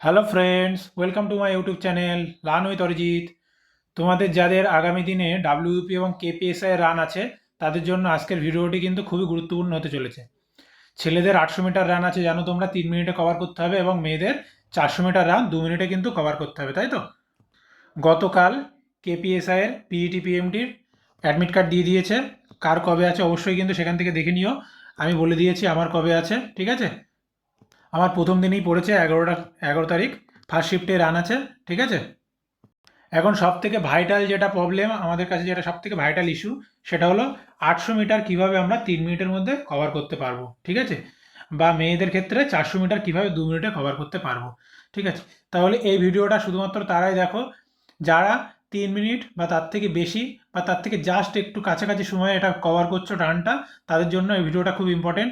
Hello friends welcome to my YouTube channel learn with Arijit তোমাদের যাদের আগামী দিনে ডাব্লিউপি এবং কেপিএসআই রান আছে, তাদের জন্য আজকের ভিডিওটি কিন্তু খুবই গুরুত্বপূর্ণ হতে চলেছে। ছেলেদের আটশো মিটার রান আছে, জানো তোমরা, তিন মিনিটে কভার করতে হবে এবং মেয়েদের চারশো মিটার রান দু মিনিটে কিন্তু কভার করতে হবে, তাই তো? গতকাল কেপিএসআইয়ের পিইটি পিএমটির অ্যাডমিট কার্ড দিয়ে দিয়েছে। কার কবে আছে, অবশ্যই কিন্তু সেখান থেকে দেখে নিও। আমি বলে দিয়েছি আমার কবে আছে, ঠিক আছে? আমার প্রথম দিনই পড়েছে এগারোটা, এগারো তারিখ। ফার্স্ট শিফটে রান আছে, ঠিক আছে? এখন সব থেকে ভাইটাল যেটা প্রবলেম আমাদের কাছে যেটা সব থেকে ভাইটাল ইস্যু সেটা হলো আটশো মিটার কীভাবে আমরা তিন মিনিটের মধ্যে কভার করতে পারব, ঠিক আছে? বা মেয়েদের ক্ষেত্রে চারশো মিটার কীভাবে দু মিনিটে কভার করতে পারব, ঠিক আছে? তাহলে এই ভিডিওটা শুধুমাত্র তারাই দেখো। যারা তিন মিনিট বা তার থেকে বেশি বা তার থেকে জাস্ট একটু কাছাকাছি সময়ে এটা কভার করছ রানটা তাদের জন্য এই ভিডিওটা খুব ইম্পর্টেন্ট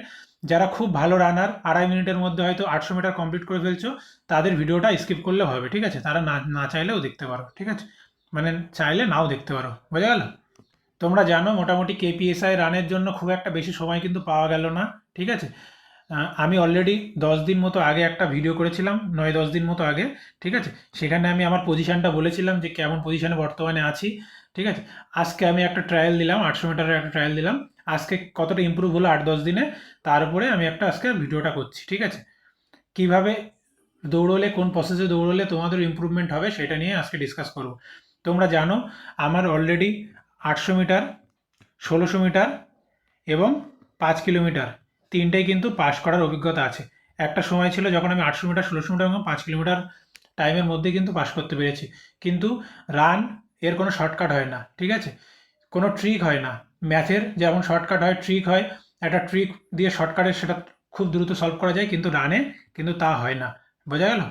যারা খুব ভালো রানার, আড়াই মিনিটের মধ্যে হয়তো আটশো মিটার কমপ্লিট করে ফেলছো, তাদের ভিডিওটা স্কিপ করলে হবে, ঠিক আছে? তারা না না চাইলেও দেখতে পারো, ঠিক আছে? মানে চাইলে নাও দেখতে পারো, বোঝা গেল? তোমরা জানো মোটামুটি কেপিএসআই রানের জন্য খুব একটা বেশি সময় কিন্তু পাওয়া গেল না, ঠিক আছে? আমি অলরেডি দশ দিন মতো আগে একটা ভিডিও করেছিলাম, নয়, দশ দিন মতো আগে, ঠিক আছে? সেখানে আমি আমার পজিশানটা বলেছিলাম যে কেমন পজিশানে বর্তমানে আছি, ঠিক আছে? আজকে আমি একটা ট্রায়াল দিলাম, আটশো মিটারের একটা ট্রায়াল দিলাম আজকে কতটা ইম্প্রুভ হলো আট দশ দিনে, তার উপরে আমি একটা আজকে ভিডিওটা করছি, ঠিক আছে? কীভাবে দৌড়লে, কোন প্রসেসে দৌড়লে তোমাদের ইমপ্রুভমেন্ট হবে সেটা নিয়ে আজকে ডিসকাস করব। তোমরা জানো, আমার অলরেডি আটশো মিটার, ষোলোশো মিটার এবং পাঁচ কিলোমিটার, তিনটেই কিন্তু পাশ করার অভিজ্ঞতা আছে। একটা সময় ছিল যখন আমি আটশো মিটার, ষোলোশো মিটার এবং পাঁচ কিলোমিটার টাইমের মধ্যে কিন্তু পাস করতে পেরেছি। কিন্তু রান এর কোনো শর্টকাট হয় না, ঠিক আছে? কোনো ট্রিক হয় না। ম্যাথের যেমন শর্টকাট হয় ট্রিক হয়, একটা ট্রিক দিয়ে শর্টকাটে সেটা খুব দ্রুত সলভ করা যায়, কিন্তু রানে কিন্তু তা হয় না। বোঝা গেল?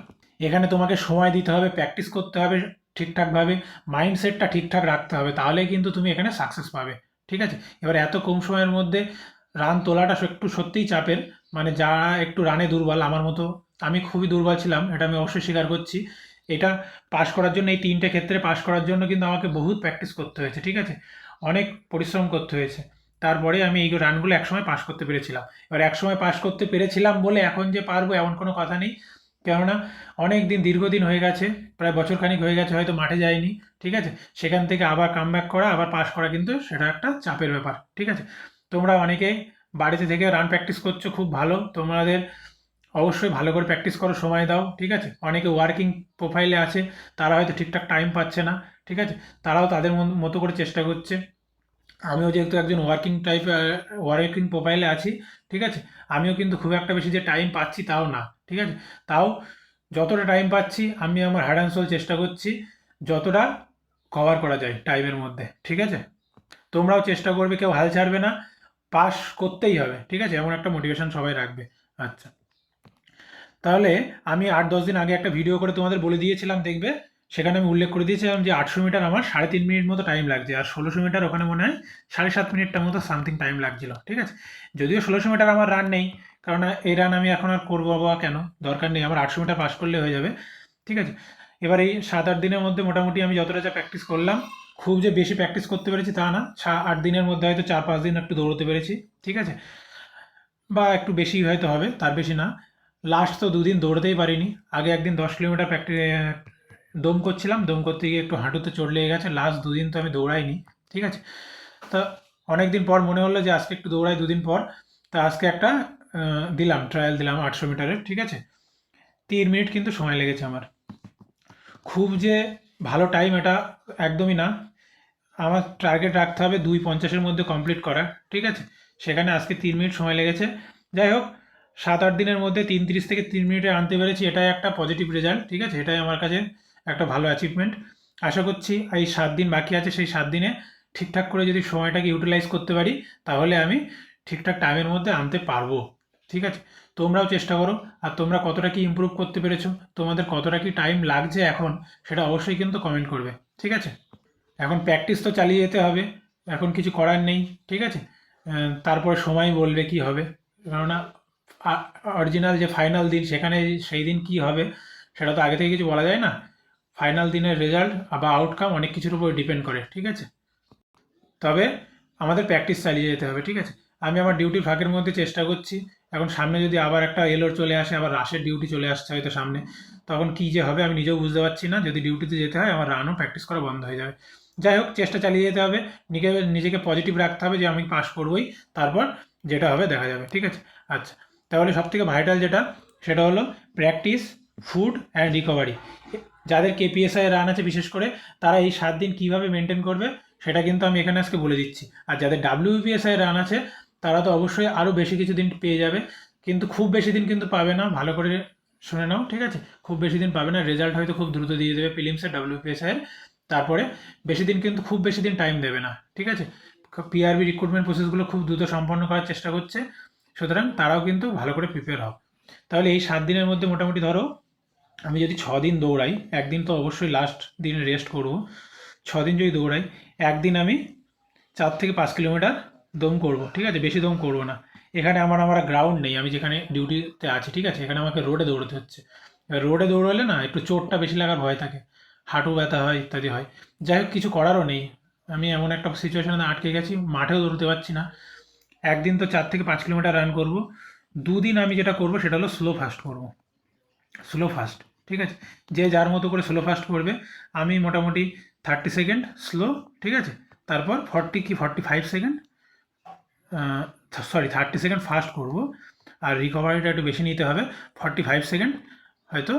এখানে তোমাকে সময় দিতে হবে প্র্যাকটিস করতে হবে ঠিকঠাকভাবে মাইন্ডসেটটা ঠিকঠাক রাখতে হবে, তাহলেই কিন্তু তুমি এখানে সাকসেস পাবে। ঠিক আছে? এবার এত কম সময়ের মধ্যে রান তোলাটা একটু সত্যিই চাপের মানে যারা একটু রানে দুর্বল, আমার মতো আমি খুবই দুর্বল ছিলাম, এটা আমি অবশ্যই স্বীকার করছি। এটা পাশ করার জন্য, এই তিনটে ক্ষেত্রে পাশ করার জন্য কিন্তু আমাকে বহুত প্র্যাকটিস করতে হয়েছে, ঠিক আছে? অনেক পরিশ্রম করতে হয়েছে। তারপরে আমি এই রানগুলো একসময় পাস করতে পেরেছিলাম। এবার একসময় পাস করতে পেরেছিলাম বলে এখন যে পারব এমন কোনো কথা নেই। কেননা অনেক দিন দীর্ঘদিন হয়ে গেছে, প্রায় বছরখানিক হয়ে গেছে, হয়তো মাঠে যায়নি ঠিক আছে? সেখান থেকে আবার কাম করা, আবার পাস করা কিন্তু সেটা একটা চাপের ব্যাপার, ঠিক আছে? তোমরা অনেকেই বাড়িতে থেকে রান প্র্যাকটিস করছ, খুব ভালো। তোমাদের অবশ্যই ভালো করে প্র্যাকটিস করো, সময় দাও, ঠিক আছে? অনেকে ওয়ার্কিং প্রোফাইলে আছে, তারা হয়তো ঠিকঠাক টাইম পাচ্ছে না। ঠিক আছে? তারাও তাদের মতো করে চেষ্টা করছে। আমিও যেহেতু একজন ওয়ার্কিং টাইপ ওয়ার্কিং প্রোফাইলে আছি, ঠিক আছে? আমিও কিন্তু খুব একটা বেশি যে টাইম পাচ্ছি তাও না, ঠিক আছে? তাও যতটা টাইম পাচ্ছি, আমি আমার হার্ড অ্যান্ড সোল চেষ্টা করছি যতটা কভার করা যায় টাইমের মধ্যে, ঠিক আছে? তোমরাও চেষ্টা করবে, কেউ হাল ছাড়বে না পাস করতেই হবে, ঠিক আছে? এমন একটা মোটিভেশন সবাই রাখবে। আচ্ছা। তাহলে আমি আট দশ দিন আগে একটা ভিডিও করে তোমাদের বলে দিয়েছিলাম, দেখবে? সেখানে আমি উল্লেখ করে দিয়েছিলাম যে আটশো মিটার আমার সাড়ে তিন মিনিট মতো টাইম লাগছে, আর ষোলোশো মিটার ওখানে মনে হয় সাড়ে সাত মিনিটটার মতো সামথিং টাইম লাগছিল, ঠিক আছে? যদিও ষোলোশো মিটার আমার রান নেই, কারণ এই রান আমি এখন আর করব বা কেন? দরকার নেই, আমার আটশো মিটার পাস করলে হয়ে যাবে, ঠিক আছে? এবার এই সাত আট দিনের মধ্যে মোটামুটি আমি যতটা যা প্র্যাকটিস করলাম, খুব যে বেশি প্র্যাকটিস করতে পেরেছি তা না আট দিনের মধ্যে হয়তো চার পাঁচ দিন একটু দৌড়তে পেরেছি, ঠিক আছে? বা একটু বেশি হয়তো হবে, তার বেশি না। লাস্ট তো দুদিন দৌড়তেই পারিনি, আগে একদিন দশ কিলোমিটার প্র্যাকটিস দম করছিলাম, দম করতে গিয়ে একটু হাঁটুতে চোট লেগে গেছে। লাস্ট দুদিন তো আমি দৌড়াইনি, ঠিক আছে? তা অনেক দিন পর মনে হলো যে আজকে একটু দৌড়াই, দুদিন পর। তা আজকে একটা দিলাম ট্রায়াল দিলাম আটশো মিটারের, ঠিক আছে? তিন মিনিট কিন্তু সময় লেগেছে আমার। খুব যে ভালো টাইম এটা একদমই না। আমার টার্গেট রাখতে হবে দুই পঞ্চাশের মধ্যে কমপ্লিট করা ঠিক আছে? সেখানে আজকে তিন মিনিট সময় লেগেছে। যাই হোক, সাত আট দিনের মধ্যে তিন তিরিশ থেকে তিন মিনিটে আনতে পেরেছি, এটাই একটা পজিটিভ রেজাল্ট ঠিক আছে? এটাই আমার কাছে একটা ভালো অ্যাচিভমেন্ট আশা করছি এই সাত দিন বাকি আছে, সেই সাত দিনে ঠিকঠাক করে যদি সময়টাকে ইউটিলাইজ করতে পারি, তাহলে আমি ঠিকঠাক টাইমের মধ্যে আনতে পারব। ঠিক আছে? তোমরাও চেষ্টা করো। আর তোমরা কতটা কি ইমপ্রুভ করতে পেরেছ, তোমাদের কতটা কি টাইম লাগছে এখন, সেটা অবশ্যই কিন্তু কমেন্ট করবে। ঠিক আছে? এখন প্র্যাকটিস তো চালিয়ে যেতে হবে। এখন কিছু করার নেই। ঠিক আছে? তারপরে সময় বলবে কি হবে। কেননা অরিজিনাল যে ফাইনাল দিন, সেখানে সেই দিন কি হবে, সেটা তো আগে থেকে কিছু বলা যায় না। ফাইনাল দিনের রেজাল্ট বা আউটকাম অনেক কিছুর উপর ডিপেন্ড করে, ঠিক আছে? তবে আমাদের প্র্যাকটিস চালিয়ে যেতে হবে, ঠিক আছে? আমি আমার ডিউটি ফাঁকের মধ্যে চেষ্টা করছি, এখন সামনে যদি আবার একটা এলোর চলে আসে, আবার রাশের ডিউটি চলে আসছে হয়তো সামনে, তখন কী যে হবে আমি নিজেও বুঝতে পারছি না, যদি ডিউটিতে যেতে হয় আমার রানও প্র্যাকটিস করা বন্ধ হয়ে যাবে। যাই হোক, চেষ্টা চালিয়ে যেতে হবে, নিজেকে নিজেকে পজিটিভ রাখতে হবে যে আমি পাস করবই, তারপর যেটা হবে দেখা যাবে, ঠিক আছে? আচ্ছা তাহলে সবথেকে ভাইটাল যেটা, সেটা হলো প্র্যাকটিস ফুড অ্যান্ড রিকভারি যাদের কেপিএসআই রান আছে, বিশেষ করে তারা এই সাত দিন কীভাবে মেনটেন করবে, সেটা কিন্তু আমি এখানে আজকে বলে দিচ্ছি। আর যাদের ডাব্লিউপিএসআই রান আছে, তারা তো অবশ্যই আরও বেশি কিছু দিন পেয়ে যাবে। কিন্তু খুব বেশি দিন কিন্তু পাবে না, ভালো করে শুনে নাও, ঠিক আছে? খুব বেশি দিন পাবে না রেজাল্ট হয়তো খুব দ্রুত দিয়ে দেবে ফিলিমসের ডাব্লিউপিএসআইয়ের তারপরে বেশি দিন কিন্তু খুব বেশি দিন টাইম দেবে না, ঠিক আছে? পিআরবি রিক্রুটমেন্ট প্রসেসগুলো খুব দ্রুত সম্পন্ন করার চেষ্টা করছে। সুতরাং তারাও কিন্তু ভালো করে প্রিপেয়ার হও। তাহলে এই সাত দিনের মধ্যে মোটামুটি ধরো আমি যদি ছ দিন দৌড়াই, একদিন তো অবশ্যই লাস্ট দিন রেস্ট করব। ছ দিন যদি দৌড়াই, একদিন আমি চার থেকে পাঁচ কিলোমিটার দম করব, ঠিক আছে? বেশি দম করব না। এখানে আমার আমার গ্রাউন্ড নেই। আমি যেখানে ডিউটিতে আছি, ঠিক আছে? এখানে আমাকে রোডে দৌড়তে হচ্ছে। রোডে দৌড়ালে না একটু চোটটা বেশি লাগার ভয় থাকে। হাঁটু ব্যথা হয়, ইত্যাদি হয়। যাই হোক, কিছু করারও নেই। আমি এমন একটা সিচুয়েশনে আটকে গেছি, মাঠেও দৌড়তে পারছি না। একদিন তো চার থেকে পাঁচ কিলোমিটার রান করব। দুদিন আমি যেটা করব, সেটা হলো স্লো ফাস্ট করব। স্লো ফাস্ট ঠিক আছে? যে যার মতো করে স্লো ফাস্ট করবে, আমি মোটামুটি থার্টি সেকেন্ড স্লো ঠিক আছে? তারপর ফর্টি কি forty five second sorry thirty second fast করব। আর রিকভারিটা একটু বেশি নিতে হবে ফর্টি ফাইভ সেকেন্ড হয়তো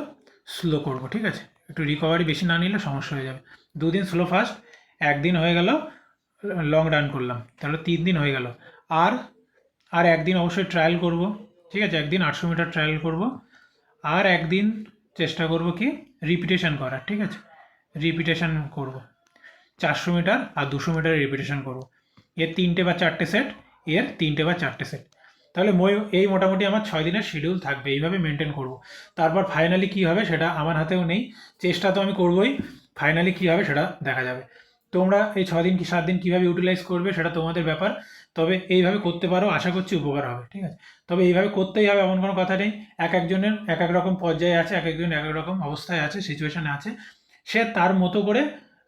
স্লো করব, ঠিক আছে? একটু রিকভারি বেশি না নিলে সমস্যা হয়ে যাবে। দুদিন স্লো ফাস্ট একদিন হয়ে গেল লং রান করলাম, তাহলে তিন দিন হয়ে গেল। আর আর একদিন অবশ্যই ট্রায়াল করব, ঠিক আছে? একদিন আটশো মিটার ট্রায়াল করব, আর একদিন চেষ্টা করব কি? রিপিটেশন করার, ঠিক আছে? রিপিটেশন করব। চারশো মিটার আর দুশো মিটার রিপিটেশন করব। এর তিনটে বা চারটে সেট এর তিনটে বা চারটে সেট তাহলে এই মোটামুটি আমার ছয় দিনের শিডিউল থাকবে, এইভাবে মেনটেন করব। তারপর ফাইনালি কী হবে সেটা আমার হাতেও নেই। চেষ্টা তো আমি করবই ফাইনালি কী হবে সেটা দেখা যাবে। তোমরা এই ছ দিন কি, সাত দিন কীভাবে ইউটিলাইজ করবে সেটা তোমাদের ব্যাপার। তবে এইভাবে করতে পারো, আশা করছি উপকার হবে, ঠিক আছে? তবে এইভাবে করতেই হবে, এমন কোনো কথা নেই। এক একজনের এক এক রকম পর্যায়ে আছে, এক একজন এক এক রকম অবস্থায় আছে সিচুয়েশানে আছে। সে তার মতো করে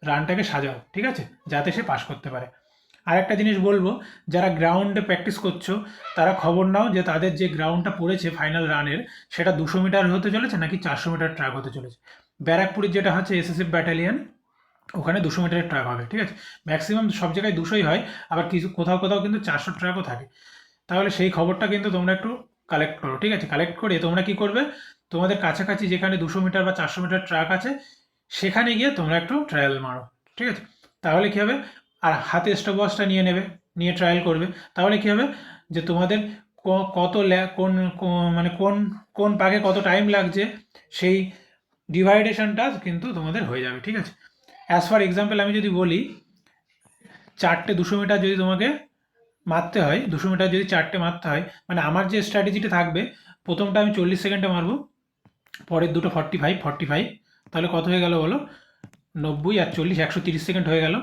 রানটাকে সাজাও, ঠিক আছে? যাতে সে পাশ করতে পারে। আর একটা জিনিস বলব, যারা গ্রাউন্ডে প্র্যাকটিস করছ, তারা খবর নাও যে তাদের যে গ্রাউন্ডটা পড়েছে ফাইনাল রানের সেটা দুশো মিটার হতে চলেছে নাকি চারশো মিটার ট্র্যাক হতে চলেছে? ব্যারাকপুরের যেটা হচ্ছে এসএসএফ ব্যাটালিয়ন ওখানে দুশো মিটারের ট্র্যাক হবে, ঠিক আছে? ম্যাক্সিমাম সব জায়গায় দুশোই হয়, আবার কিছু কোথাও কোথাও কিন্তু চারশো ট্র্যাকও থাকে। তাহলে সেই খবরটা কিন্তু তোমরা একটু কালেক্ট করো, ঠিক আছে? কালেক্ট করে তোমরা কি করবে? তোমাদের কাছাকাছি যেখানে দুশো মিটার বা চারশো মিটার ট্র্যাক আছে, সেখানে গিয়ে তোমরা একটু ট্রায়াল মারো, ঠিক আছে? তাহলে কী হবে? আর হাতে স্টপওয়াচটা নিয়ে নেবে, নিয়ে ট্রায়াল করবে। তাহলে কী হবে? যে তোমাদের কত কোন মানে কোন কোন পাকে কত টাইম লাগছে, সেই ডিভাইডেশনটা কিন্তু তোমাদের হয়ে যাবে, ঠিক আছে? অ্যাজ ফর এক্সাম্পল আমি যদি বলি, চারটে দুশো মিটার যদি তোমাকে মারতে হয়, দুশো মিটার যদি চারটে মারতে হয় মানে আমার যে স্ট্র্যাটেজিটা থাকবে, প্রথমটা আমি চল্লিশ সেকেন্ডে মারবো, পরের দুটো ফর্টি ফাইভ ফর্টি ফাইভ তাহলে কত হয়ে গেল বলো? নব্বই আর চল্লিশ, একশো তিরিশ সেকেন্ড হয়ে গেল।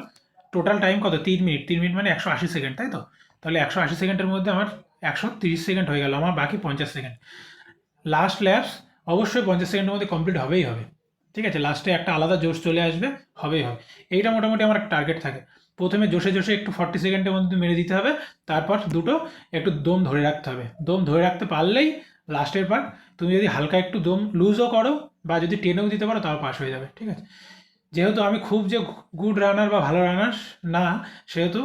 টোটাল টাইম কত? তিন মিনিট। তিন মিনিট মানে একশো আশি সেকেন্ড, তাই তো? তাহলে একশো আশি সেকেন্ডের মধ্যে আমার একশো তিরিশ সেকেন্ড হয়ে গেল, আমার বাকি পঞ্চাশ সেকেন্ড। লাস্ট ল্যাপস অবশ্যই পঞ্চাশ সেকেন্ডের মধ্যে কমপ্লিট হবেই হবে। ঠিক আছে লাস্টে একটা আলাদা জোশ চলে আসবে, হবেই হবে। এইটা মোটামুটি আমার একটা টার্গেট থাকে। প্রথমে জোশে জোশে একটু ফর্টি সেকেন্ডের মধ্যে মেরে দিতে হবে, তারপর দুটো একটু দম ধরে রাখতে হবে। দম ধরে রাখতে পারলেই লাস্টের পার্ট তুমি যদি হালকা একটু দম লুজও করো, বা যদি টেনেও দিতে পারো, তাও পাস হয়ে যাবে, ঠিক আছে? যেহেতু আমি খুব যে গুড রানার বা ভালো রানার না, সেহেতু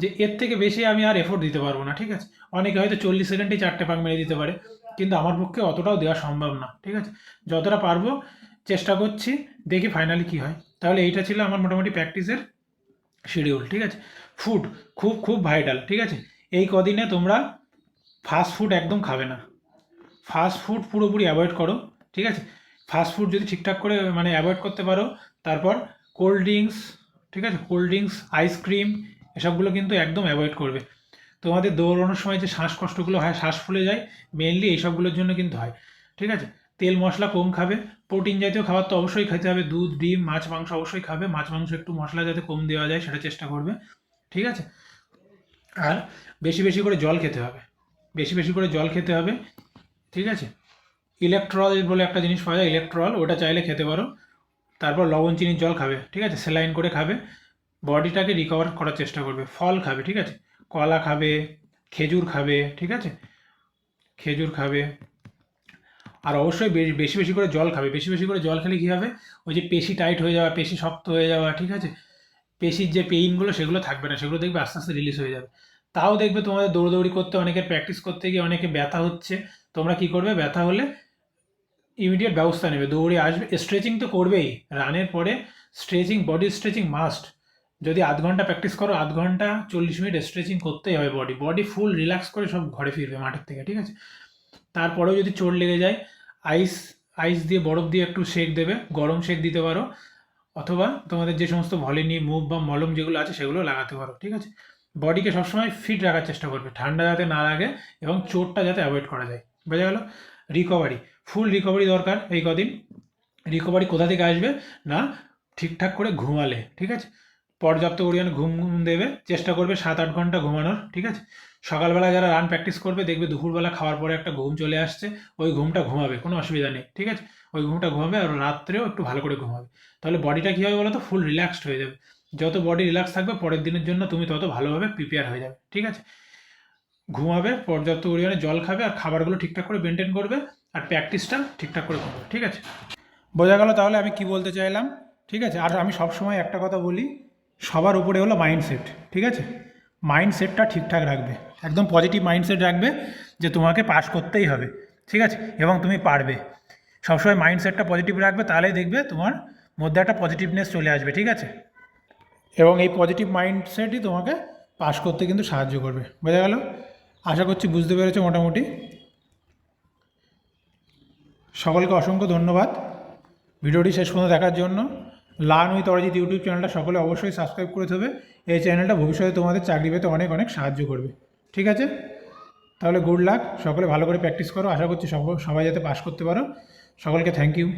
যে এর থেকে বেশি আমি আর এফোর্ট দিতে পারব না, ঠিক আছে? অনেকে হয়তো চল্লিশ সেকেন্ডে চারটে পাক মেরে দিতে পারে, কিন্তু আমার পক্ষে অতটাও দেওয়া সম্ভব না, ঠিক আছে? যতটা পারব চেষ্টা করছি, দেখি ফাইনালি কী হয়। তাহলে এইটা ছিল আমার মোটামুটি প্র্যাকটিসের শিডিউল ঠিক আছে? ফুড খুব খুব ভাইটাল ঠিক আছে? এই কদিনে তোমরা ফাস্ট ফুড একদম খাবে না। ফাস্ট ফুড পুরোপুরি অ্যাভয়েড করো, ঠিক আছে? ফাস্ট ফুড যদি ঠিকঠাক করে মানে অ্যাভয়েড করতে পারো, তারপর কোল্ড ড্রিঙ্কস ঠিক আছে? কোল্ড ড্রিঙ্কস আইসক্রিম এসবগুলো কিন্তু একদম অ্যাভয়েড করবে। তোমাদের দৌড়ানোর সময় যে শ্বাসকষ্টগুলো হয়, শ্বাস ফুলে যায় মেনলি এইসবগুলোর জন্য কিন্তু হয়, ঠিক আছে? তেল মশলা কম খাবে, প্রোটিন জাতীয় খাবার তো অবশ্যই খেতে হবে, দুধ, ডিম, মাছ, মাংস অবশ্যই খাবে, মাছ, মাংস একটু মশলা যাতে কম দেওয়া যায় সেটা চেষ্টা করবে, ঠিক আছে? আর বেশি বেশি করে জল খেতে হবে, বেশি বেশি করে জল খেতে হবে, ঠিক আছে? ইলেকট্রল বলে একটা জিনিস পাওয়া যায়, ইলেকট্রল, ওটা চাইলে খেতে পারো, তারপর লবণ, চিনির জল খাবে, ঠিক আছে? স্যালাইন করে খাবে, বডিটাকে রিকভার করার চেষ্টা করবে, ফল খাবে, ঠিক আছে? কলা খাবে, খেজুর খাবে, ঠিক আছে? খেজুর খাবে আর অবশ্যই বেশি বেশি করে জল খাবে। বেশি বেশি করে জল খেলে কী হবে? ওই যে পেশি টাইট হয়ে যাওয়া, পেশি শক্ত হয়ে যাওয়া, ঠিক আছে? পেশির যে পেইনগুলো সেগুলো থাকবে না। সেগুলো দেখবে আস্তে আস্তে রিলিজ হয়ে যাবে। তাও দেখবে তোমাদের দৌড়দৌড়ি করতে অনেকের প্র্যাকটিস করতে গিয়ে অনেকে ব্যথা হচ্ছে। তোমরা কি করবে? ব্যথা হলে ইমিডিয়েট ব্যবস্থা নেবে। দৌড়ে আসবে। স্ট্রেচিং তো করবেই। রানের পরে স্ট্রেচিং বডি স্ট্রেচিং মাস্ট যদি আধ ঘণ্টা প্র্যাকটিস করো, আধ ঘণ্টা চল্লিশ মিনিট স্ট্রেচিং করতেই হবে বডি বডি ফুল রিল্যাক্স করে সব ঘরে ফিরবে মাঠের থেকে, ঠিক আছে? তারপরেও যদি চোট লেগে যায় আইস আইস দিয়ে, বরফ দিয়ে একটু শেক দেবে, গরম শেক দিতে পারো। অথবা তোমাদের যে সমস্ত ভলিনি মুভ বা মলম যেগুলো আছে, সেগুলো লাগাতে পারো, ঠিক আছে? বডিকে সবসময় ফিট রাখার চেষ্টা করবে, ঠান্ডা যাতে না লাগে এবং চোটটা যাতে অ্যাভয়েড করা যায়। বোঝা গেল? রিকভারি ফুল রিকভারি দরকার এই কদিন। রিকভারি কোথা থেকে আসবে? না, ঠিকঠাক করে ঘুমালে, ঠিক আছে? পর্যাপ্ত পরিমাণে ঘুম ঘুম দেবে, চেষ্টা করবে সাত আট ঘণ্টা ঘুমানোর, ঠিক আছে? সকালবেলা যারা রান প্র্যাকটিস করবে, দেখবে দুপুরবেলা খাওয়ার পরে একটা ঘুম চলে আসছে, ওই ঘুমটা ঘুমাবে, কোনো অসুবিধা নেই, ঠিক আছে? ওই ঘুমটা ঘুমাবে আর রাত্রেও একটু ভালো করে ঘুমাবে। তাহলে বডিটা কী হবে বলো তো ফুল রিল্যাক্সড হয়ে যাবে। যত বডি রিল্যাক্স থাকবে, পরের দিনের জন্য তুমি তত ভালোভাবে প্রিপেয়ার হয়ে যাবে, ঠিক আছে? ঘুমাবে, পর্যাপ্ত পরিমাণে জল খাবে আর খাবারগুলো ঠিকঠাক করে মেনটেন করবে আর প্র্যাকটিসটা ঠিকঠাক করে করবে ঠিক আছে? বোঝা গেল তাহলে আমি কি বলতে চাইলাম, ঠিক আছে? আর আমি সবসময় একটা কথা বলি, সবার উপরে হলো মাইন্ডসেট ঠিক আছে? মাইন্ডসেটটা ঠিকঠাক রাখবে, একদম পজিটিভ মাইন্ডসেট রাখবে যে তোমাকে পাস করতেই হবে, ঠিক আছে? এবং তুমি পারবে। সবসময় মাইন্ডসেটটা পজিটিভ রাখবে, তাহলেই দেখবে তোমার মধ্যে একটা পজিটিভনেস চলে আসবে, ঠিক আছে? এবং এই পজিটিভ মাইন্ডসেটই তোমাকে পাস করতে কিন্তু সাহায্য করবে, বোঝা গেল? আশা করছি বুঝতে পেরেছ মোটামুটি। সকলকে অসংখ্য ধন্যবাদ। ভিডিওটি শেষ পর্যন্ত দেখার জন্য। লার্ন উইথ অরিজিৎ ইউটিউব চ্যানেলটা সকলে অবশ্যই সাবস্ক্রাইব করে দেবে। এই চ্যানেলটা ভবিষ্যতে তোমাদের চাকরি পেতে অনেক অনেক সাহায্য করবে। ঠিক আছে? তাহলে গুড লাক সকলে ভালো করে প্র্যাকটিস করো। আশা করছি সব- সবাই যাতে পাশ করতে পারো। সকলকে থ্যাংক ইউ